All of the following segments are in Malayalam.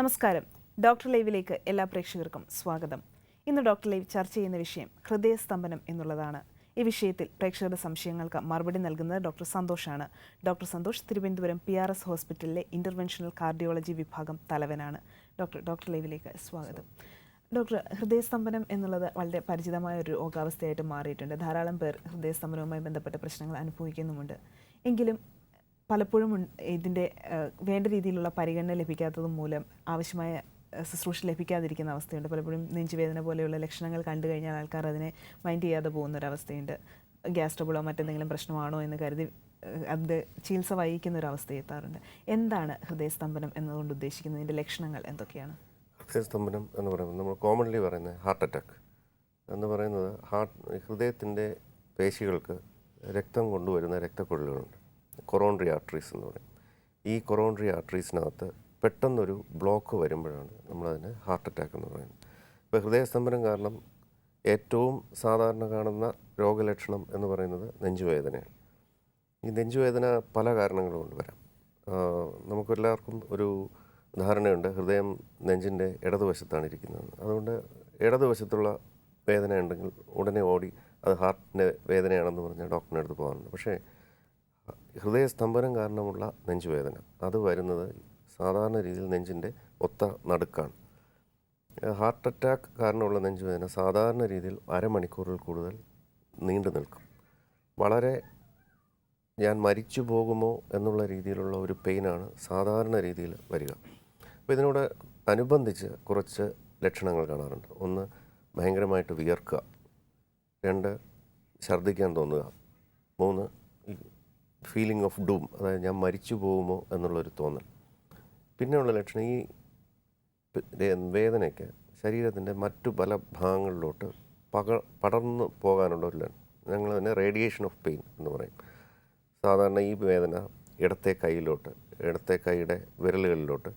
നമസ്കാരം. ഡോക്ടർ ലൈവിലേക്ക് എല്ലാ പ്രേക്ഷകർക്കും സ്വാഗതം. ഇന്ന് ഡോക്ടർ ലൈവ് ചർച്ച ചെയ്യുന്ന വിഷയം ഹൃദയസ്തംഭനം എന്നുള്ളതാണ്. ഈ വിഷയത്തിൽ പ്രേക്ഷകരുടെ സംശയങ്ങൾക്ക് മറുപടി നൽകുന്നത് ഡോക്ടർ സന്തോഷാണ്. Doctor Santhosh Thiruvananthapuram P R S ഹോസ്പിറ്റലിലെ ഇന്റർവെൻഷണൽ കാർഡിയോളജി വിഭാഗം തലവനാണ്. ഡോക്ടർ ഡോക്ടർ ലൈവിലേക്ക് സ്വാഗതം. ഡോക്ടർ ഹൃദയസ്തംഭനം എന്നുള്ളത് വളരെ പരിചിതമായ ഒരു രോഗാവസ്ഥയായിട്ട് മാറിയിട്ടുണ്ട്. ധാരാളം പേർ ഹൃദയസ്തംഭനവുമായി ബന്ധപ്പെട്ട പ്രശ്നങ്ങൾ അനുഭവിക്കുന്നുമുണ്ട്. എങ്കിലും പലപ്പോഴും ഇതിന്റെ വേണ്ട രീതിയിലുള്ള പരിഗണന ലഭിക്കാത്തത് മൂലം ആവശ്യമായ ശുശ്രൂഷ ലഭിക്കാതിരിക്കുന്ന അവസ്ഥയുണ്ട്. പലപ്പോഴും നെഞ്ചുവേദന പോലെയുള്ള ലക്ഷണങ്ങൾ കണ്ടു കഴിഞ്ഞാൽ ആൾക്കാർ അതിനെ മൈൻഡ് ചെയ്യാതെ പോകുന്ന ഒരു അവസ്ഥയുണ്ട് ഗ്യാസ് ട്രബിളോ മറ്റെന്തെങ്കിലും പ്രശ്നമാണോ എന്ന് കരുതി അത് ചികിത്സ വഹിക്കുന്ന ഒരു അവസ്ഥ എത്താറുണ്ട് എന്താണ് ഹൃദയസ്തംഭനം എന്നതുകൊണ്ട് ഉദ്ദേശിക്കുന്നതിന്റെ ലക്ഷണങ്ങൾ എന്തൊക്കെയാണ്? ഹൃദയസ്തംഭനം എന്ന് പറയുന്നത് നമ്മൾ കോമൺലി പറയുന്നത് ഹാർട്ട് അറ്റാക്ക് എന്ന് പറയുന്നത് ഹാർട്ട് ഹൃദയത്തിന്റെ പേശികൾക്ക് രക്തം കൊണ്ടുവരുന്ന രക്തക്കുഴലുകളുണ്ട്. കൊറോണറി ആർട്ടറീസ് എന്ന് പറയും. ഈ കൊറോണറി ആർട്ടറീസിനകത്ത് പെട്ടെന്നൊരു ബ്ലോക്ക് വരുമ്പോഴാണ് നമ്മളതിന് ഹാർട്ട് അറ്റാക്ക് എന്ന് പറയുന്നത്. ഇപ്പോൾ ഹൃദയസ്തംഭനം കാരണം ഏറ്റവും സാധാരണ കാണുന്ന രോഗലക്ഷണം എന്ന് പറയുന്നത് നെഞ്ചുവേദനയാണ്. ഈ നെഞ്ചുവേദന പല കാരണങ്ങൾ കൊണ്ട് വരാം. നമുക്കെല്ലാവർക്കും ഒരു ധാരണയുണ്ട്. ഹൃദയം നെഞ്ചിന്റെ ഇടതുവശത്താണ് ഇരിക്കുന്നതെന്ന്. അതുകൊണ്ട് ഇടതുവശത്തുള്ള വേദന ഉണ്ടെങ്കിൽ ഉടനെ ഓടി അത് ഹാർട്ടിന്റെ വേദനയാണെന്ന് പറഞ്ഞാൽ ഡോക്ടറിന്റെ അടുത്ത് പോകാറുണ്ട്. പക്ഷേ ഹൃദയസ്തംഭനം കാരണമുള്ള നെഞ്ചുവേദന. അത് വരുന്നത് സാധാരണ രീതിയിൽ നെഞ്ചിന്റെ ഒത്ത നടുക്കാണ്. ഹാർട്ട് അറ്റാക്ക് കാരണമുള്ള നെഞ്ചുവേദന സാധാരണ രീതിയിൽ അരമണിക്കൂറിൽ കൂടുതൽ നീണ്ടു നിൽക്കും. വളരെ ഞാൻ മരിച്ചു പോകുമോ എന്നുള്ള രീതിയിലുള്ള ഒരു പെയിനാണ് സാധാരണ രീതിയിൽ വരിക. അപ്പോൾ ഇതിനോട് അനുബന്ധിച്ച് കുറച്ച് ലക്ഷണങ്ങൾ കാണാറുണ്ട്. ഒന്ന് ഭയങ്കരമായിട്ട് വിയർക്കുക. രണ്ട് ഛർദ്ദിക്കാൻ തോന്നുക. മൂന്ന് ഫീലിംഗ് ഓഫ് ഡൂം അതായത് ഞാൻ മരിച്ചു പോകുമോ എന്നുള്ളൊരു തോന്നൽ. പിന്നെയുള്ള ലക്ഷണം ഈ വേദനയ്ക്ക് ശരീരത്തിന്റെ മറ്റു പല ഭാഗങ്ങളിലോട്ട് പക പടർന്നു പോകാനുള്ള ഒരു ഞങ്ങൾ തന്നെ റേഡിയേഷൻ ഓഫ് പെയിൻ എന്ന് പറയും. സാധാരണ ഈ വേദന ഇടത്തെ കൈയിലോട്ട് ഇടത്തെ കൈയുടെ വിരലുകളിലോട്ട്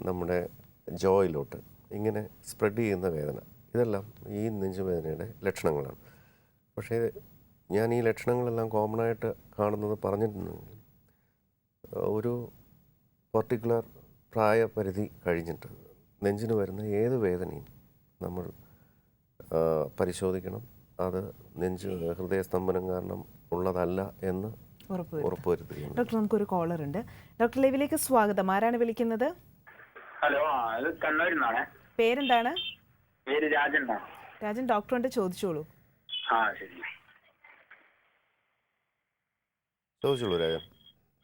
നമ്മുടെ ജോയിലോട്ട് ഇങ്ങനെ സ്പ്രെഡ് ചെയ്യുന്ന വേദന. ഇതെല്ലാം ഈ നെഞ്ചുവേദനയുടെ ലക്ഷണങ്ങളാണ്. പക്ഷേ ഞാൻ ഈ ലക്ഷണങ്ങളെല്ലാം കോമൺ ആയിട്ട് കാണുന്നത് പറഞ്ഞിട്ടുണ്ടെങ്കിൽ ഒരു പർട്ടിക്കുലർ പ്രായപരിധി കഴിഞ്ഞിട്ട് നെഞ്ചിന് വരുന്ന ഏത് വേദനയും നമ്മൾ പരിശോധിക്കണം. അത് നെഞ്ച് ഹൃദയസ്തംഭനം കാരണം ഉള്ളതല്ല എന്ന് ഉറപ്പ് ഉറപ്പുവരുത്തുകയാണ് ഡോക്ടർ നമുക്കൊരു കോളർ ഉണ്ട്. ഡോക്ടർ ലൈവിലേക്ക് സ്വാഗതം. ആരാണ് വിളിക്കുന്നത്? ഹലോ ഇത് കണ്ണൂരിൽ നിന്നാണ് പേരെന്താണ്? പേര് രാജൻ രാജൻ ഡോക്ടറുണ്ട് ചോദിച്ചോളൂ. ആ ശരി. ചോദിച്ചോളൂ രാജൻ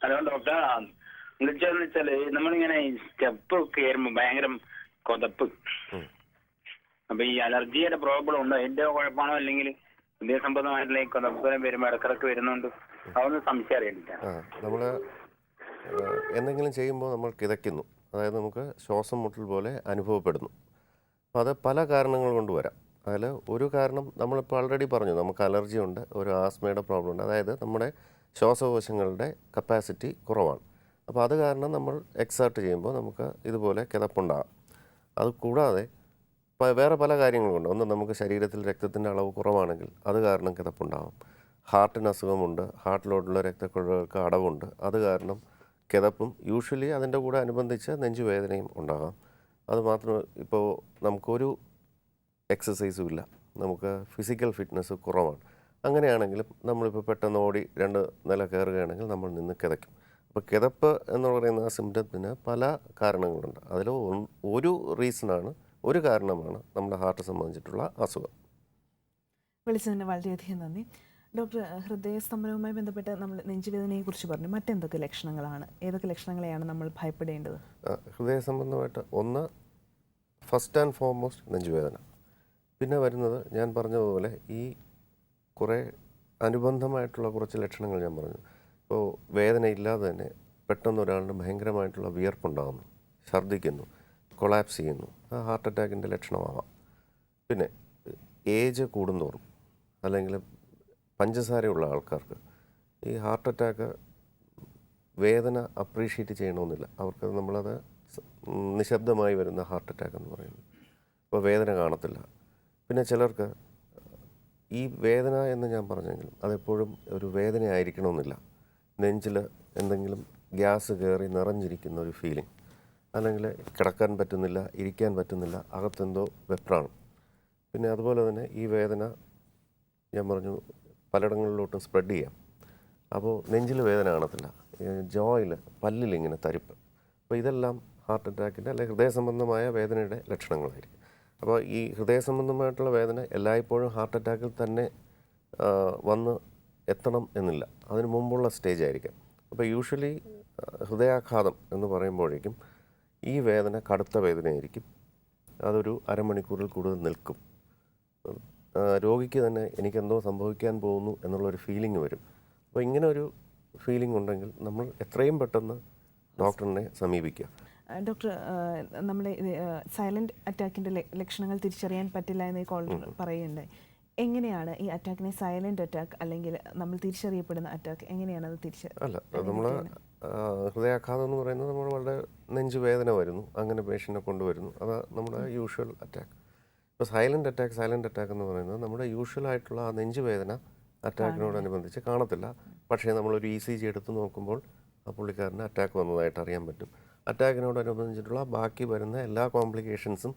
ഹലോ ഡോക്ടർ. എന്താണെന്ന് വെച്ചാൽ നമ്മളിങ്ങനെ സ്റ്റെപ്പ് കയറുമ്പോ ഭയങ്കര കൊതപ്പ്. അപ്പൊ ഈ അലർജിയുടെ പ്രോബ്ലം ഉണ്ടോ? എന്റെ കുഴപ്പമാണോ? അല്ലെങ്കിൽ ഹൃദയസംബന്ധമായിട്ടുള്ള ഈ കൊതപ്പ് വരുമ്പോ ഇടക്കിടക്ക് വരുന്നുണ്ട്? അതൊന്ന് സംശയം അറിയണ്ട ആ നമ്മൾ എന്തെങ്കിലും ചെയ്യുമ്പോൾ നമ്മൾ കിതയ്ക്കുന്നു. അതായത് നമുക്ക് ശ്വാസം മുട്ടൽ പോലെ അനുഭവപ്പെടുന്നു. അപ്പോൾ അത് പല കാരണങ്ങൾ കൊണ്ട് വരാം. അതിൽ ഒരു കാരണം നമ്മളിപ്പോൾ ഓൾറെഡി പറഞ്ഞു. നമുക്ക് അലർജി ഉണ്ട് ഒരു ആസ്മയുടെ പ്രോബ്ലം ഉണ്ട്. അതായത് നമ്മുടെ ശ്വാസകോശങ്ങളുടെ കപ്പാസിറ്റി കുറവാണ്. അപ്പോൾ അത് കാരണം നമ്മൾ എക്സേർട്ട് ചെയ്യുമ്പോൾ നമുക്ക് ഇതുപോലെ കിതപ്പുണ്ടാകാം. അത് കൂടാതെ വേറെ പല കാര്യങ്ങളുണ്ട് ഒന്ന് നമുക്ക് ശരീരത്തിൽ രക്തത്തിന്റെ അളവ് കുറവാണെങ്കിൽ അത് കാരണം കിതപ്പുണ്ടാകും. ഹാർട്ടിന് അസുഖമുണ്ട്. ഹാർട്ടിലോട്ടുള്ള രക്തക്കുഴലുകൾക്ക് അടവുണ്ട്. അത് കാരണം കിതപ്പും യൂഷ്വലി അതിന്റെ കൂടെ അനുബന്ധിച്ച് നെഞ്ചുവേദനയും ഉണ്ടാകാം. അതുമാത്രം ഇപ്പോൾ നമുക്കൊരു എക്സസൈസും ഇല്ല. നമുക്ക് ഫിസിക്കൽ ഫിറ്റ്നസ് കുറവാണ്. അങ്ങനെയാണെങ്കിലും നമ്മളിപ്പോൾ പെട്ടെന്ന് ഓടി രണ്ട് നില കയറുകയാണെങ്കിൽ നമ്മൾ നിന്ന് കിതയ്ക്കും. അപ്പോൾ കിതപ്പ് എന്ന് പറയുന്ന ആ സിംറ്റത്തിന് പല കാരണങ്ങളുണ്ട്. അതിൽ ഒരു റീസണാണ് ഒരു കാരണമാണ് നമ്മുടെ ഹാർട്ട് സംബന്ധിച്ചിട്ടുള്ള അസുഖം. വിളിച്ചതിന് വളരെയധികം നന്ദി. ഡോക്ടർ ഹൃദയസ്തംഭനവുമായി ബന്ധപ്പെട്ട് നമ്മൾ നെഞ്ചുവേദനയെ കുറിച്ച് പറഞ്ഞു. മറ്റെന്തൊക്കെ ലക്ഷണങ്ങളാണ്? ഏതൊക്കെ ലക്ഷണങ്ങളെയാണ് നമ്മൾ ഭയപ്പെടേണ്ടത്? ഹൃദയ സംബന്ധമായിട്ട് ഒന്ന് ഫസ്റ്റ് ആൻഡ് ഫോർമോസ്റ്റ് നെഞ്ചുവേദന. പിന്നെ വരുന്നത് ഞാൻ പറഞ്ഞതുപോലെ ഈ കുറേ അനുബന്ധമായിട്ടുള്ള കുറച്ച് ലക്ഷണങ്ങൾ ഞാൻ പറഞ്ഞു. ഇപ്പോൾ വേദന ഇല്ലാതെ തന്നെ പെട്ടെന്ന് ഒരാളുടെ ഭയങ്കരമായിട്ടുള്ള വിയർപ്പുണ്ടാകുന്നു ഛർദ്ദിക്കുന്നു കൊളാപ്സ് ചെയ്യുന്നു ആ ഹാർട്ട് അറ്റാക്കിന്റെ ലക്ഷണമാവാം. പിന്നെ ഏജ് കൂടുന്തോറും അല്ലെങ്കിൽ പഞ്ചസാരയുള്ള ആൾക്കാർക്ക് ഈ ഹാർട്ട് അറ്റാക്ക് വേദന അപ്രീഷിയേറ്റ് ചെയ്യണമെന്നില്ല. അവർക്ക് നമ്മളത് നിശബ്ദമായി വരുന്ന ഹാർട്ട് അറ്റാക്ക് എന്ന് പറയുന്നത്. അപ്പോൾ വേദന കാണത്തില്ല. പിന്നെ ചിലർക്ക് ഈ വേദന എന്ന് ഞാൻ പറഞ്ഞെങ്കിലും അതെപ്പോഴും ഒരു വേദനയായിരിക്കണമെന്നില്ല നെഞ്ചിൽ എന്തെങ്കിലും ഗ്യാസ് കയറി നിറഞ്ഞിരിക്കുന്ന ഒരു ഫീലിംഗ് അല്ലെങ്കിൽ കിടക്കാൻ പറ്റുന്നില്ല ഇരിക്കാൻ പറ്റുന്നില്ല അകത്തെന്തോ വെപ്രാണ് പിന്നെ അതുപോലെ തന്നെ ഈ വേദന ഞാൻ പറഞ്ഞു പലയിടങ്ങളിലോട്ടും സ്പ്രെഡ് ചെയ്യാം. അപ്പോൾ നെഞ്ചിൽ വേദന കാണത്തില്ല. ജോയിൽ പല്ലിൽ ഇങ്ങനെ തരിപ്പ്. അപ്പോൾ ഇതെല്ലാം ഹാർട്ട് അറ്റാക്കിന്റെ അല്ലെങ്കിൽ ഹൃദയ സംബന്ധമായ വേദനയുടെ ലക്ഷണങ്ങളായിരിക്കും. അപ്പോൾ ഈ ഹൃദയ സംബന്ധമായിട്ടുള്ള വേദന എല്ലായ്പ്പോഴും ഹാർട്ട് അറ്റാക്കിൽ തന്നെ വന്ന് എത്തണം എന്നില്ല. അതിന് മുമ്പുള്ള സ്റ്റേജ് ആയിരിക്കാം. അപ്പോൾ യൂഷ്വലി ഹൃദയാഘാതം എന്ന് പറയുമ്പോഴേക്കും ഈ വേദന കടുത്ത വേദനയായിരിക്കും. അതൊരു അരമണിക്കൂറിൽ കൂടുതൽ നിൽക്കും. രോഗിക്ക് തന്നെ എനിക്കെന്തോ സംഭവിക്കാൻ പോകുന്നു എന്നുള്ളൊരു ഫീലിംഗ് വരും. അപ്പോൾ ഇങ്ങനെ ഒരു ഫീലിംഗ് ഉണ്ടെങ്കിൽ നമ്മൾ എത്രയും പെട്ടെന്ന് ഡോക്ടറിനെ സമീപിക്കുക. ഡോക്ടർ നമ്മുടെ സൈലന്റ് അറ്റാക്കിന്റെ ലക്ഷണങ്ങൾ തിരിച്ചറിയാൻ പറ്റില്ല എന്ന് ഈ കോൾ പറയുന്നുണ്ടായി എങ്ങനെയാണ് ഈ അറ്റാക്കിനെ സൈലന്റ് അറ്റാക്ക് അല്ലെങ്കിൽ നമ്മൾ തിരിച്ചറിയപ്പെടുന്ന അറ്റാക്ക് എങ്ങനെയാണ് അത് തിരിച്ച് അല്ല നമ്മൾ ഹൃദയാഘാതം എന്ന് പറയുന്നത് നമ്മൾ വളരെ നെഞ്ചുവേദന വരുന്നു. അങ്ങനെ പേഷ്യന്റിനെ കൊണ്ടുവരുന്നു. അത് നമ്മുടെ യൂഷ്വൽ അറ്റാക്ക് ഇപ്പോൾ സൈലന്റ് അറ്റാക്ക് സൈലന്റ് അറ്റാക്ക് എന്ന് പറയുന്നത് നമ്മുടെ യൂഷ്വൽ ആയിട്ടുള്ള ആ നെഞ്ചുവേദന അറ്റാക്കിനോടനുബന്ധിച്ച് കാണത്തില്ല. പക്ഷേ നമ്മളൊരു ഇ സി ജി എടുത്ത് നോക്കുമ്പോൾ ആ പുള്ളിക്കാരന് അറ്റാക്ക് വന്നതായിട്ട് അറിയാൻ പറ്റും. അറ്റാക്കിനോടനുബന്ധിച്ചിട്ടുള്ള ബാക്കി വരുന്ന എല്ലാ കോംപ്ലിക്കേഷൻസും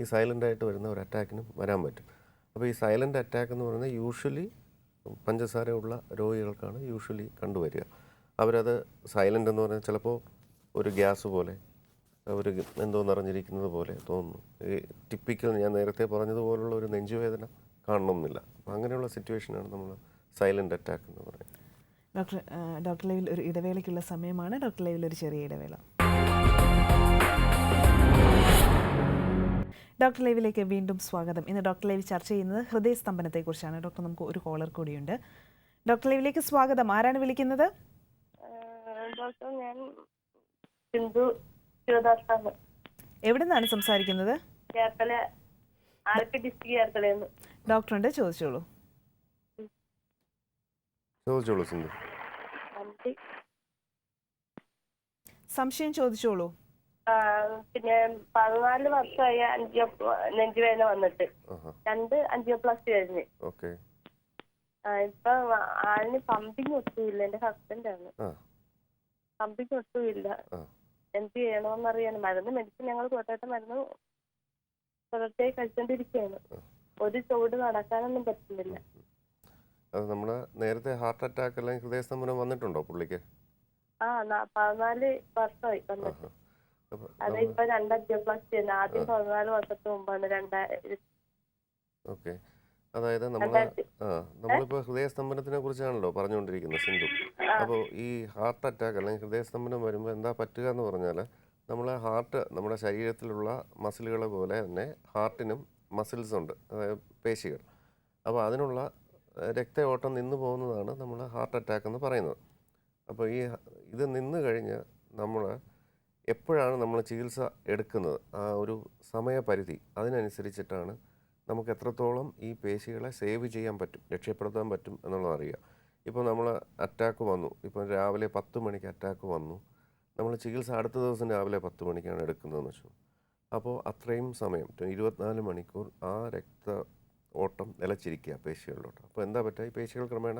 ഈ സൈലന്റ് ആയിട്ട് വരുന്ന ഒരു അറ്റാക്കിനും വരാൻ പറ്റും. അപ്പോൾ ഈ സൈലന്റ് അറ്റാക്ക് എന്ന് പറയുന്നത് യൂഷ്വലി പഞ്ചസാരയുള്ള രോഗികൾക്കാണ് യൂഷ്വലി കണ്ടുവരിക. അവരത് സൈലന്റ് എന്ന് പറഞ്ഞാൽ ചിലപ്പോൾ ഒരു ഗ്യാസ് പോലെ ഒരു എന്തോ നിറഞ്ഞിരിക്കുന്നത് പോലെ തോന്നുന്നു. ഈ ടിപ്പിക്കൽ ഞാൻ നേരത്തെ പറഞ്ഞതുപോലുള്ള ഒരു നെഞ്ചുവേദന കാണണമെന്നില്ല. അപ്പം അങ്ങനെയുള്ള സിറ്റുവേഷനാണ് നമ്മൾ സൈലന്റ് അറ്റാക്ക് എന്ന് പറയുന്നത്. ഡോക്ടർ ഡോക്ടർ ലൈവിൽ ഒരു ഇടവേളയ്ക്കുള്ള സമയമാണ്. ഡോക്ടർ ലൈവിൽ ഒരു ചെറിയ ഇടവേള. ഡോക്ടർ ലൈവിലേക്ക് വീണ്ടും സ്വാഗതം. ഇന്ന് ഡോക്ടർ ലൈവ് ചർച്ച ചെയ്യുന്നത് ഹൃദയസ്തംഭനത്തെക്കുറിച്ചാണ് ഡോക്ടർ നമുക്ക് ഒരു കോളർ കൂടിയുണ്ട്. ഡോക്ടർ ലൈവിലേക്ക് സ്വാഗതം. ആരാണ് വിളിക്കുന്നത്? ഡോക്ടർ ഞാൻ സിന്ധു എവിടെ നിന്നാണ് സംസാരിക്കുന്നത്? ഡോക്ടറുണ്ട് ചോദിച്ചോളൂ. ചോദിച്ചോളൂ സിന്ധു. സംശയം ചോദിച്ചോളൂ. പിന്നെ പതിനാല് വർഷമായി അഞ്ചിയോ നെഞ്ചുവേദന വന്നിട്ട്. രണ്ട് അഞ്ചിയോപ്ലാസ്റ്റി കഴിഞ്ഞ്. ഇപ്പൊ ആളിന് പമ്പിങ് ഒട്ടുമില്ല എന്റെ ഹസ്ബൻഡ് ആണ്. ആ. പമ്പിങ് ഒട്ടുമില്ല എന്ത് എന്ത് അറിയാനും മരുന്ന് മെഡിസിൻ ഞങ്ങൾ കോട്ടയത്തെ മരുന്ന് തുടർച്ചയായി കഴിച്ചോണ്ടിരിക്കുകയാണ് ഒരു ചുവട് നടക്കാനൊന്നും പറ്റുന്നില്ല. അത് നമ്മൾ നേരത്തെ ഹാർട്ട് അറ്റാക്ക് അല്ലെങ്കിൽ ഹൃദയസ്തംഭനം വന്നിട്ടുണ്ടോ പുള്ളിക്ക്? ആ പതിനാല് വർഷമായി വന്നിട്ട്. ആഹാ അപ്പോൾ അത് ഇപ്പൊ രണ്ട് തന്നെ ആദ്യം പതിനാല് വർഷത്തിന് മുമ്പാണ് രണ്ടായിരത്തി ഓക്കെ. അതായത് നമ്മൾ നമ്മളിപ്പോൾ ഹൃദയസ്തംഭനത്തിനെ കുറിച്ചാണല്ലോ പറഞ്ഞുകൊണ്ടിരിക്കുന്നത് സിന്ധു. അപ്പോൾ ഈ ഹാർട്ട് അറ്റാക്ക് അല്ലെങ്കിൽ ഹൃദയസ്തംഭനം വരുമ്പോൾ എന്താ പറ്റുക എന്ന് പറഞ്ഞാൽ നമ്മളെ ഹാർട്ട് നമ്മുടെ ശരീരത്തിലുള്ള മസിലുകളെ പോലെ തന്നെ ഹാർട്ടിനും മസിൽസ് ഉണ്ട്. അതായത് പേശികൾ. അപ്പോൾ അതിനുള്ള രക്ത രക്തയോട്ടം നിന്ന് പോകുന്നതാണ് നമ്മൾ ഹാർട്ട് അറ്റാക്ക് എന്ന് പറയുന്നത്. അപ്പോൾ ഈ ഇത് നിന്ന് കഴിഞ്ഞ് നമ്മൾ എപ്പോഴാണ് നമ്മൾ ചികിത്സ എടുക്കുന്നത്? ആ ഒരു സമയപരിധി അതിനനുസരിച്ചിട്ടാണ് നമുക്ക് എത്രത്തോളം ഈ പേശികളെ സേവ് ചെയ്യാൻ പറ്റും രക്ഷപ്പെടുത്താൻ പറ്റും എന്നുള്ളത് അറിയുക. ഇപ്പോൾ നമ്മൾ അറ്റാക്ക് വന്നു. ഇപ്പോൾ രാവിലെ പത്ത് മണിക്ക് അറ്റാക്ക് വന്നു. നമ്മൾ ചികിത്സ അടുത്ത ദിവസം രാവിലെ പത്ത് മണിക്കാണ് എടുക്കുന്നതെന്ന് വെച്ചു. അപ്പോൾ അത്രയും സമയം ഇരുപത്തിനാല് മണിക്കൂർ ആ രക്ത ഓട്ടം നിലച്ചിരിക്കുക പേശികളിലോട്ട്. അപ്പോൾ എന്താ പറ്റുക? ഈ പേശികൾ ക്രമേണ